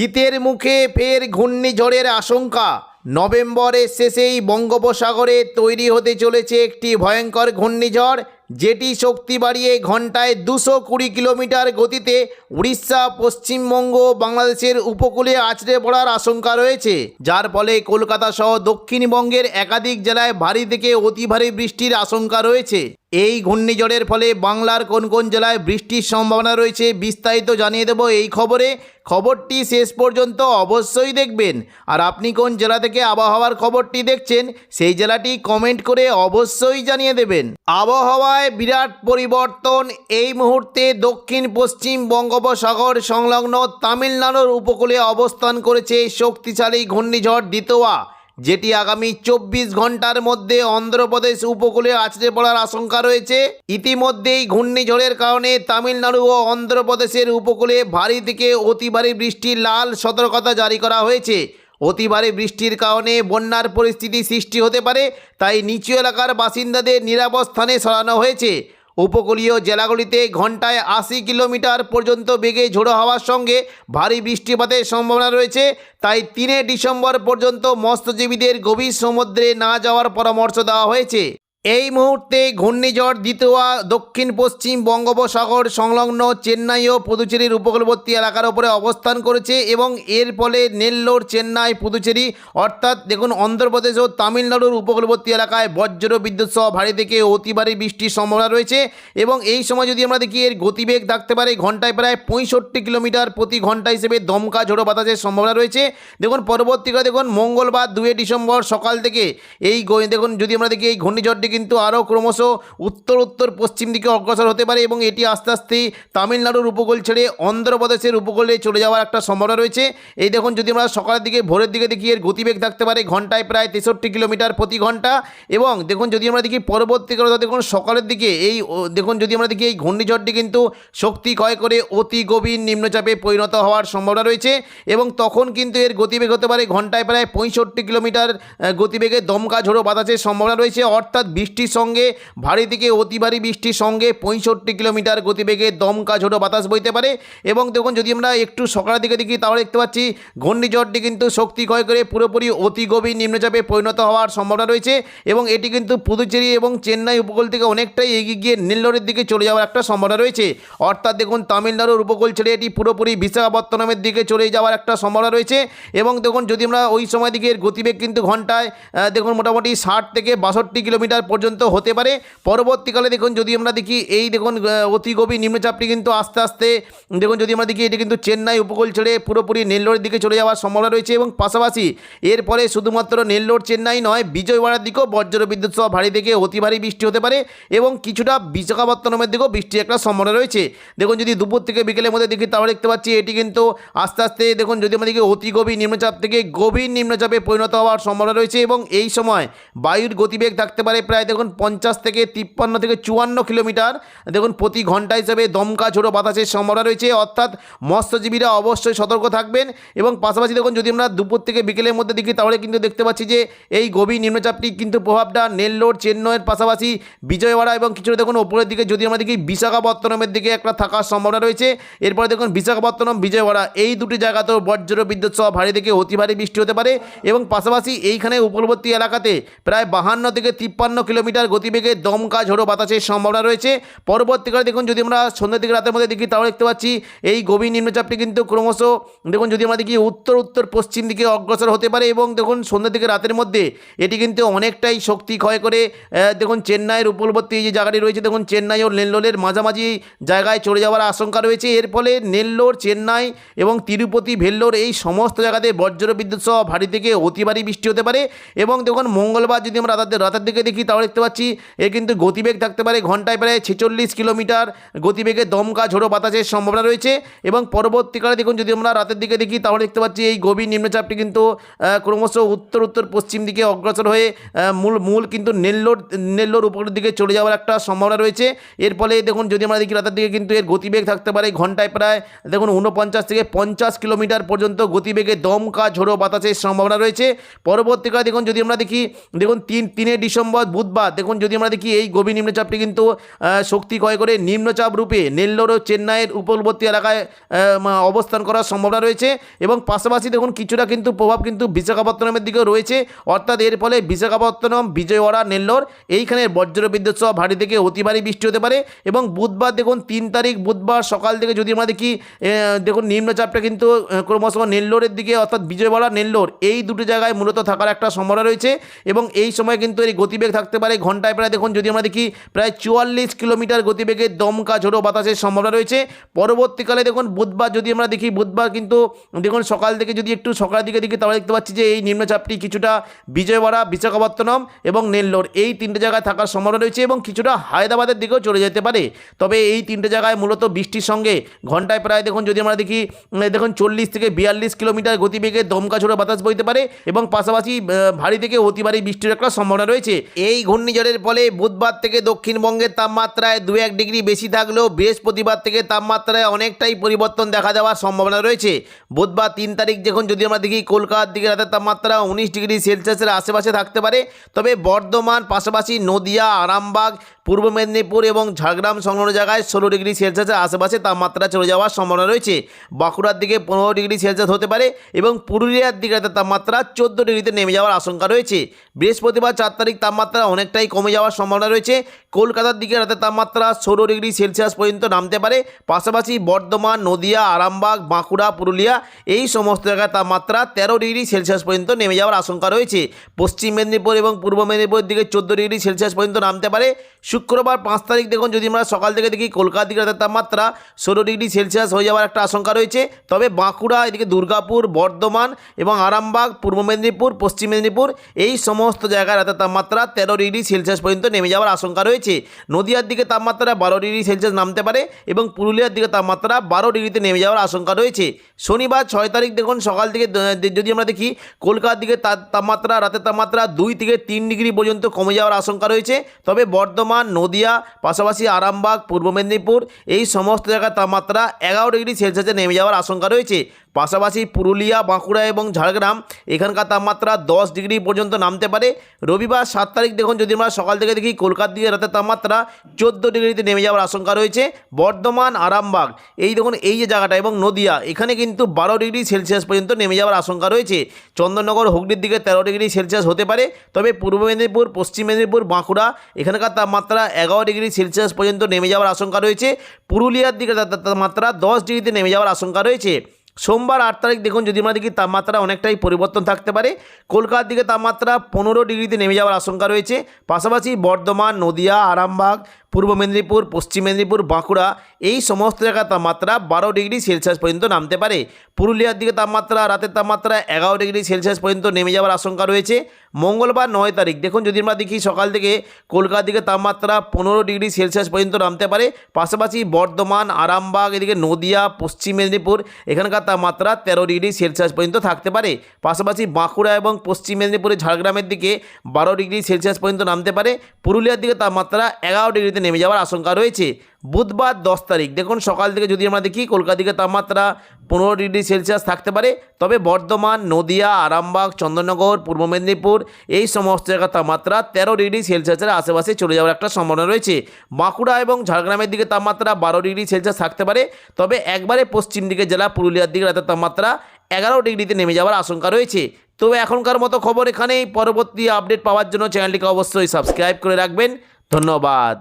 শীতের মুখে ফের ঘূর্ণিঝড়ের আশঙ্কা। নভেম্বরের শেষেই বঙ্গোপসাগরে তৈরি হতে চলেছে একটি ভয়ঙ্কর ঘূর্ণিঝড়, যেটি শক্তি বাড়িয়ে ঘন্টায় দুশো কুড়ি কিলোমিটার গতিতে উড়িষ্যা, পশ্চিমবঙ্গ বাংলাদেশের উপকূলে আছড়ে পড়ার আশঙ্কা রয়েছে। যার ফলে কলকাতা সহ দক্ষিণবঙ্গের একাধিক জেলায় ভারী থেকে অতি ভারী বৃষ্টির আশঙ্কা রয়েছে। এই ঘূর্ণিঝড়ের ফলে বাংলার কোন কোন জেলায় বৃষ্টির সম্ভাবনা রয়েছে বিস্তারিত জানিয়ে দেব এই খবরে। খবরটি শেষ পর্যন্ত অবশ্যই দেখবেন। আর আপনি কোন জেলা থেকে আবহাওয়ার খবরটি দেখছেন, সেই জেলাটি কমেন্ট করে অবশ্যই জানিয়ে দেবেন। আবহাওয়ায় বিরাট পরিবর্তন এই মুহূর্তে দক্ষিণ, পশ্চিম বঙ্গোপসাগর সংলগ্ন তামিলনাড়ুর উপকূলে অবস্থান করেছে শক্তিশালী ঘূর্ণিঝড় দিতোয়া। যেটি আগামী চব্বিশ ঘণ্টার মধ্যে অন্ধ্রপ্রদেশ উপকূলে আছড়ে পড়ার আশঙ্কা রয়েছে। ইতিমধ্যেই ঘূর্ণিঝড়ের কারণে তামিলনাড়ু ও অন্ধ্রপ্রদেশের উপকূলে ভারী থেকে অতি ভারী বৃষ্টির লাল সতর্কতা জারি করা হয়েছে। অতি ভারী বৃষ্টির কারণে বন্যার পরিস্থিতি সৃষ্টি হতে পারে, তাই নিচু এলাকার বাসিন্দাদের নিরাপদ স্থানে সরানো হয়েছে। উপকূলীয় জেলাগুলিতে ঘন্টায় আশি কিলোমিটার পর্যন্ত বেগে ঝোড়ো হওয়ার সঙ্গে ভারী বৃষ্টিপাতের সম্ভাবনা রয়েছে। তাই তিনে ডিসেম্বর পর্যন্ত মৎস্যজীবীদের গভীর সমুদ্রে না যাওয়ার পরামর্শ দেওয়া হয়েছে। এই মুহূর্তে ঘূর্ণিঝড় দ্বিতীয় দক্ষিণ, পশ্চিম বঙ্গোপসাগর সংলগ্ন চেন্নাই ও পুদুচেরির উপকূলবর্তী এলাকার উপরে অবস্থান করেছে এবং এর ফলে নেল্লোর চেন্নাই, পুদুচেরি অর্থাৎ দেখুন অন্ধ্রপ্রদেশ ও তামিলনাড়ুর উপকূলবর্তী এলাকায় বজ্র বিদ্যুৎ সহ ভারী থেকে অতি ভারী বৃষ্টির সম্ভাবনা রয়েছে এবং এই সময় যদি আমরা দেখি এর গতিবেগ থাকতে পারে ঘন্টায় প্রায় পঁয়ষট্টি কিলোমিটার প্রতি ঘণ্টা হিসেবে দমকা ঝোড়ো বাতাসের সম্ভাবনা রয়েছে। দেখুন পরবর্তীকালে দেখুন মঙ্গলবার দুয়ে ডিসেম্বর সকাল থেকে এই দেখুন যদি আমরা দেখি এই ঘূর্ণিঝড়টি কিন্তু আরও ক্রমশ উত্তর উত্তর পশ্চিম দিকে অগ্রসর হতে পারে এবং এটি আস্তে আস্তে তামিলনাড়ুর উপকূল ছেড়ে অন্ধ্রপ্রদেশের উপকূলে চলে যাওয়ার একটা সম্ভাবনা রয়েছে। এই দেখুন, যদি আমরা সকালের দিকে ভোরের দিকে দেখি, এর গতিবেগ থাকতে পারে ঘন্টায় প্রায় তেষট্টি কিলোমিটার প্রতি ঘণ্টা। এবং দেখুন, যদি আমরা দেখি পরবর্তীকালে দেখুন, সকালের দিকে এই দেখুন, যদি আমরা দেখি এই ঘূর্ণিঝড়টি কিন্তু শক্তি ক্ষয় করে অতি গভীর নিম্নচাপে পরিণত হওয়ার সম্ভাবনা রয়েছে। এবং তখন কিন্তু এর গতিবেগ হতে পারে ঘন্টায় প্রায় পঁয়ষট্টি কিলোমিটার গতিবেগে দমকা ঝোড়ো বাতাসের সম্ভাবনা রয়েছে। অর্থাৎ বৃষ্টির সঙ্গে, ভারী থেকে অতি ভারী বৃষ্টির সঙ্গে পঁয়ষট্টি কিলোমিটার গতিবেগে দমকা ঝোড়ো বাতাস বইতে পারে। এবং দেখুন, যদি আমরা একটু সকালের দিকে দেখি, তাহলে দেখতে পাচ্ছি ঘূর্ণিঝড়টি কিন্তু শক্তি ক্ষয় করে পুরোপুরি অতি গভীর নিম্নচাপে পরিণত হওয়ার সম্ভাবনা রয়েছে। এবং এটি কিন্তু পুদুচেরি এবং চেন্নাই উপকূল থেকে অনেকটাই এগিয়ে গিয়ে নেল্লোরের দিকে চলে যাওয়ার একটা সম্ভাবনা রয়েছে। অর্থাৎ দেখুন, তামিলনাড়ুর উপকূল ছেড়ে এটি পুরোপুরি বিশাখাপত্তনমের দিকে চলে যাওয়ার একটা সম্ভাবনা রয়েছে। এবং দেখুন, যদি আমরা ওই সময় দিকে গতিবেগ কিন্তু ঘন্টায় দেখুন, মোটামুটি ষাট থেকে বাষট্টি কিলোমিটার পর্যন্ত হতে পারে। পরবর্তীকালে দেখুন, যদি আমরা দেখি, এই দেখুন অতি গভীর নিম্নচাপটি কিন্তু আস্তে আস্তে, দেখুন, যদি আমরা দেখি, এটি কিন্তু চেন্নাই উপকূল ছেড়ে পুরোপুরি নেল্লোরের দিকে চলে যাওয়ার সম্ভাবনা রয়েছে এবং পাশাপাশি এরপরে শুধুমাত্র নেল্লোর চেন্নাই নয়, বিজয়ওয়াড়ার দিকেও বজ্র বিদ্যুৎ সহ ভারী থেকে অতি ভারী বৃষ্টি হতে পারে এবং কিছুটা বিশাখাপত্তনমের দিকেও বৃষ্টির একটা সম্ভাবনা রয়েছে। দেখুন, যদি দুপুর থেকে বিকেলের মধ্যে দেখি, তাহলে দেখতে পাচ্ছি, এটি কিন্তু আস্তে আস্তে, দেখুন, যদি আমরা দেখি, অতি গভীর নিম্নচাপ থেকে গভীর নিম্নচাপে পরিণত হওয়ার সম্ভাবনা রয়েছে এবং এই সময় বায়ুর গতিবেগ থাকতে পারে প্রায় দেখুন, পঞ্চাশ থেকে তিপ্পান্ন থেকে চুয়ান্ন কিলোমিটার। দেখুন, প্রতি ঘণ্টা হিসেবে দমকা ঝোড়ো বাতাসের সম্ভাবনা রয়েছে। অর্থাৎ মৎস্যজীবীরা অবশ্যই সতর্ক থাকবেন এবং পাশাপাশি দেখুন, যদি আমরা দুপুর থেকে বিকেলের মধ্যে দেখি, তাহলে কিন্তু দেখতে পাচ্ছি যে এই গভীর নিম্নচাপটি কিন্তু প্রভাবটা নেল্লোর, চেন্নাইয়ের পাশাপাশি বিজয়ওয়াড়া এবং কিছুটা দেখুন, ওপরের দিকে যদি আমরা দেখি, বিশাখাপত্তনমের দিকে একটা থাকার সম্ভাবনা রয়েছে। এরপরে দেখুন, বিশাখাপত্তনম, বিজয়ওয়াড়া, এই দুটি জায়গাতেও বজ্র বিদ্যুৎ সহ ভারী থেকে অতি ভারী বৃষ্টি হতে পারে। এবং পাশাপাশি এইখানে উপকূলবর্তী এলাকাতে প্রায় বাহান্ন থেকে তিপ্পান্ন কিলোমিটার গতিবেগে দমকা ঝোড়ো বাতাসের সম্ভাবনা রয়েছে। পরবর্তীকালে দেখুন, যদি আমরা সন্ধ্যের দিকে রাতের মধ্যে দেখি, তাহলে দেখতে পাচ্ছি এই গভীর নিম্নচাপটি কিন্তু ক্রমশ দেখুন, যদি আমরা দেখি উত্তর উত্তর, পশ্চিম দিকে অগ্রসর হতে পারে এবং দেখুন, সন্ধ্যের দিকে রাতের মধ্যে এটি কিন্তু অনেকটাই শক্তি ক্ষয় করে দেখুন, চেন্নাইয়ের উপকূলবর্তী যে জায়গাটি রয়েছে, দেখুন, চেন্নাই ও নেল্লোরের মাঝামাঝি জায়গায় চলে যাওয়ার আশঙ্কা রয়েছে। এর ফলে নেল্লোর, চেন্নাই এবং তিরুপতি, ভেল্লোর এই সমস্ত জায়গাতে বজ্র বিদ্যুৎ সহ ভারী থেকে অতি ভারী বৃষ্টি হতে পারে এবং দেখুন, মঙ্গলবার যদি আমরা রাতের রাতের দিকে দেখি, তাহলে দেখতে পাচ্ছি এর কিন্তু গতিবেগ থাকতে পারে ঘন্টায় প্রায় ছেচল্লিশ কিলোমিটার। গতিবেগে দমকা ঝোড়ো বাতাসের সম্ভাবনা রয়েছে এবং পরবর্তীকালে দেখুন, যদি আমরা রাতের দিকে দেখি, তাহলে দেখতে পাচ্ছি এই গভীর নিম্নচাপটি কিন্তু ক্রমশ উত্তর উত্তর, পশ্চিম দিকে অগ্রসর হয়ে মূল মূল কিন্তু নেল্লোর নেল্লোর উপরের দিকে চলে যাওয়ার একটা সম্ভাবনা রয়েছে। এর ফলে দেখুন, যদি আমরা দেখি রাতের দিকে কিন্তু এর গতিবেগ থাকতে পারে ঘন্টায় প্রায়, দেখুন উনপঞ্চাশ থেকে পঞ্চাশ কিলোমিটার পর্যন্ত গতিবেগে দমকা ঝোড়ো বাতাসের সম্ভাবনা রয়েছে। পরবর্তীকালে দেখুন, যদি আমরা দেখি, দেখুন, তিন, তিনে ডিসেম্বর বুধ বুধবার দেখুন যদি আমরা দেখি এই গভীর নিম্নচাপটি কিন্তু শক্তি ক্ষয় করে নিম্নচাপ রূপে নেল্লোর ও চেন্নাইয়ের উপকূলবর্তী এলাকায় অবস্থান করার সম্ভাবনা রয়েছে এবং পাশাপাশি দেখুন কিছুটা কিন্তু প্রভাব কিন্তু বিশাখাপত্তনমের দিকেও রয়েছে। অর্থাৎ এর ফলে বিশাখাপত্তনম, বিজয়ওয়াড়া, নেল্লোর এইখানে বজ্র বিদ্যুৎ সহ ভারী থেকে অতি ভারী বৃষ্টি হতে পারে এবং বুধবার দেখুন তিন তারিখ বুধবার সকাল থেকে যদি আমরা দেখি দেখুন নিম্নচাপটা কিন্তু ক্রমশ নেল্লোরের দিকে অর্থাৎ বিজয়ওয়াড়া, নেল্লোর এই দুটো জায়গায় মূলত থাকার একটা সম্ভাবনা রয়েছে এবং এই সময় কিন্তু এর গতিবেগ থাকতে পারে ঘন্টায় প্রায় দেখুন, যদি আমরা দেখি প্রায় চুয়াল্লিশ কিলোমিটার গতিবেগে দমকা ঝোড়ো বাতাসের সম্ভাবনা রয়েছে। পরবর্তীকালে দেখুন, বুধবার যদি আমরা দেখি, বুধবার কিন্তু দেখুন, সকাল থেকে যদি একটু সকালের দিকে দেখি, তাহলে দেখতে পাচ্ছি যে এই নিম্নচাপটি কিছুটা বিজয়ওয়াড়া, বিশাখাপত্তনম এবং নেল্লোর এই তিনটে জায়গায় থাকার সম্ভাবনা রয়েছে এবং কিছুটা হায়দ্রাবাদের দিকেও চলে যেতে পারে। তবে এই তিনটে জায়গায় মূলত বৃষ্টির সঙ্গে ঘন্টায় প্রায় দেখুন, যদি আমরা দেখি দেখুন, চল্লিশ থেকে বিয়াল্লিশ কিলোমিটার গতিবেগে দমকা ঝোড়ো বাতাস বইতে পারে এবং পাশাপাশি ভারী থেকে অতি ভারী বৃষ্টির একটা সম্ভাবনা রয়েছে। এই ঘূর্ণিঝড়ের ফলে বুধবার থেকে দক্ষিণবঙ্গের তাপমাত্রায় দু এক ডিগ্রি বেশি থাকলেও বৃহস্পতিবার থেকে তাপমাত্রায় অনেকটাই পরিবর্তন দেখা দেওয়ার সম্ভাবনা রয়েছে। বুধবার তিন তারিখ যখন যদি আমরা দেখি কলকাতার দিকে রাতের তাপমাত্রা উনিশ ডিগ্রি সেলসিয়াসের আশেপাশে থাকতে পারে, তবে বর্ধমান, পাশাপাশি নদিয়া, আরামবাগ পূর্ব মেদিনীপুর এবং ঝাড়গ্রাম সংলগ্ন জায়গায় ষোলো ডিগ্রি সেলসিয়াসের আশেপাশে তাপমাত্রা চলে যাওয়ার সম্ভাবনা রয়েছে। বাঁকুড়ার দিকে পনেরো ডিগ্রি সেলসিয়াস হতে পারে এবং পুরুলিয়ার দিকে তাপমাত্রা চোদ্দ ডিগ্রিতে নেমে যাওয়ার আশঙ্কা রয়েছে। বৃহস্পতিবার চার তারিখ তাপমাত্রা অনেকটাই কমে যাওয়ার সম্ভাবনা রয়েছে। কলকাতার দিকে রাতের তাপমাত্রা ষোলো ডিগ্রি সেলসিয়াস পর্যন্ত নামতে পারে। পাশাপাশি বর্ধমান, নদিয়া, আরামবাগ, বাঁকুড়া, পুরুলিয়া এই সমস্ত জায়গায় তাপমাত্রা তেরো ডিগ্রি সেলসিয়াস পর্যন্ত নেমে যাওয়ার আশঙ্কা রয়েছে। পশ্চিম মেদিনীপুর এবং পূর্ব মেদিনীপুরের দিকে চোদ্দ ডিগ্রি সেলসিয়াস পর্যন্ত নামতে পারে। শুক্রবার পাঁচ তারিখ দেখুন, যদি আমরা সকাল থেকে দেখি কলকাতার দিকে তাপমাত্রা ষোলো ডিগ্রি সেলসিয়াস হয়ে যাওয়ার একটা আশঙ্কা রয়েছে। তবে বাঁকুড়া, এদিকে দুর্গাপুর, বর্ধমান এবং আরামবাগ, পূর্ব মেদিনীপুর, পশ্চিম মেদিনীপুর এই সমস্ত জায়গায় রাতের তাপমাত্রা তেরো ডিগ্রি সেলসিয়াস পর্যন্ত নেমে যাওয়ার আশঙ্কা রয়েছে। নদিয়ার দিকে তাপমাত্রা বারো ডিগ্রি সেলসিয়াস নামতে পারে এবং পুরুলিয়ার দিকে তাপমাত্রা বারো ডিগ্রিতে নেমে যাওয়ার আশঙ্কা রয়েছে। শনিবার ছয় তারিখ দেখুন, সকাল থেকে যদি আমরা দেখি কলকাতার দিকে তাপমাত্রা, রাতের তাপমাত্রা দুই থেকে তিন ডিগ্রি পর্যন্ত কমে যাওয়ার আশঙ্কা রয়েছে। তবে বর্ধমান নদিয়া, পাশাপাশি আরামবাগ, পূর্ব মেদিনীপুর, এই সমস্ত জায়গার তাপমাত্রা এগারো ডিগ্রি সেলসিয়াসে নেমে যাওয়ার আশঙ্কা রয়েছে। পাশাপাশি পুরুলিয়া, বাঁকুড়া এবং ঝাড়গ্রাম এখানকার তাপমাত্রা দশ ডিগ্রি পর্যন্ত নামতে পারে। রবিবার সাত তারিখ দেখুন, যদি আমরা সকাল থেকে দেখি কলকাতার দিকে রাতের তাপমাত্রা চোদ্দ ডিগ্রিতে নেমে যাওয়ার আশঙ্কা রয়েছে। বর্ধমান, আরামবাগ, এই দেখুন, এই যে জায়গাটা এবং নদিয়া, এখানে কিন্তু বারো ডিগ্রি সেলসিয়াস পর্যন্ত নেমে যাওয়ার আশঙ্কা রয়েছে। চন্দননগর, হুগলির দিকে তেরো ডিগ্রি সেলসিয়াস হতে পারে। তবে পূর্ব মেদিনীপুর, পশ্চিম মেদিনীপুর, বাঁকুড়া এখানকার তাপমাত্রা এগারো ডিগ্রি সেলসিয়াস পর্যন্ত নেমে যাওয়ার আশঙ্কা রয়েছে। পুরুলিয়ার দিকে তাপমাত্রা দশ ডিগ্রিতে নেমে যাওয়ার আশঙ্কা রয়েছে। সোমবার আট তারিখ দেখুন যদি আমরা দেখি তাপমাত্রা অনেকটাই পরিবর্তন থাকতে পারে, কলকাতার দিকে তাপমাত্রা পনেরো ডিগ্রিতে নেমে যাওয়ার আশঙ্কা রয়েছে। পাশাপাশি বর্ধমান, নদিয়া, আরামবাগ, পূর্ব মেদিনীপুর, পশ্চিম মেদিনীপুর, বাঁকুড়া এই সমস্ত জায়গার তাপমাত্রা বারো ডিগ্রি সেলসিয়াস পর্যন্ত নামতে পারে। পুরুলিয়ার দিকে তাপমাত্রা, রাতের তাপমাত্রা এগারো ডিগ্রি সেলসিয়াস পর্যন্ত নেমে যাওয়ার আশঙ্কা রয়েছে। মঙ্গলবার নয় তারিখ দেখুন যদি আমরা দেখি সকাল থেকে কলকাতার দিকে তাপমাত্রা পনেরো ডিগ্রি সেলসিয়াস পর্যন্ত নামতে পারে, পাশাপাশি বর্ধমান, আরামবাগ, এদিকে নদিয়া, পশ্চিম মেদিনীপুর, এখানকার তাপমাত্রা তেরো ডিগ্রি সেলসিয়াস পর্যন্ত থাকতে পারে। পাশাপাশি বাঁকুড়া এবং পশ্চিম মেদিনীপুরের ঝাড়গ্রামের দিকে বারো ডিগ্রি সেলসিয়াস পর্যন্ত নামতে পারে। পুরুলিয়ার দিকে তাপমাত্রা এগারো ডিগ্রিতে নেমে যাওয়ার আশঙ্কা রয়েছে। বুধবার দশ তারিখ। দেখুন, সকাল থেকে যদি আমরা দেখি, কলকাতা দিকে তাপমাত্রা পনেরো ডিগ্রি সেলসিয়াস থাকতে পারে। তবে বর্ধমান, নদিয়া, আরামবাগ, চন্দননগর, পূর্ব মেদিনীপুর, এই সমস্ত জায়গার তাপমাত্রা তেরো ডিগ্রি সেলসিয়াসের আশেপাশে চলে যাওয়ার একটা সম্ভাবনা রয়েছে। বাঁকুড়া এবং ঝাড়গ্রামের দিকে তাপমাত্রা বারো ডিগ্রি সেলসিয়াস থাকতে পারে। তবে একবারে পশ্চিম দিকে জেলা, পুরুলিয়ার দিকে রাতের তাপমাত্রা এগারো ডিগ্রিতে নেমে যাওয়ার আশঙ্কা রয়েছে। তো এখনকার মতো খবর এখানেই। পরবর্তী আপডেট পাওয়ার জন্য চ্যানেলটিকে অবশ্যই সাবস্ক্রাইব করে রাখবেন। ধন্যবাদ।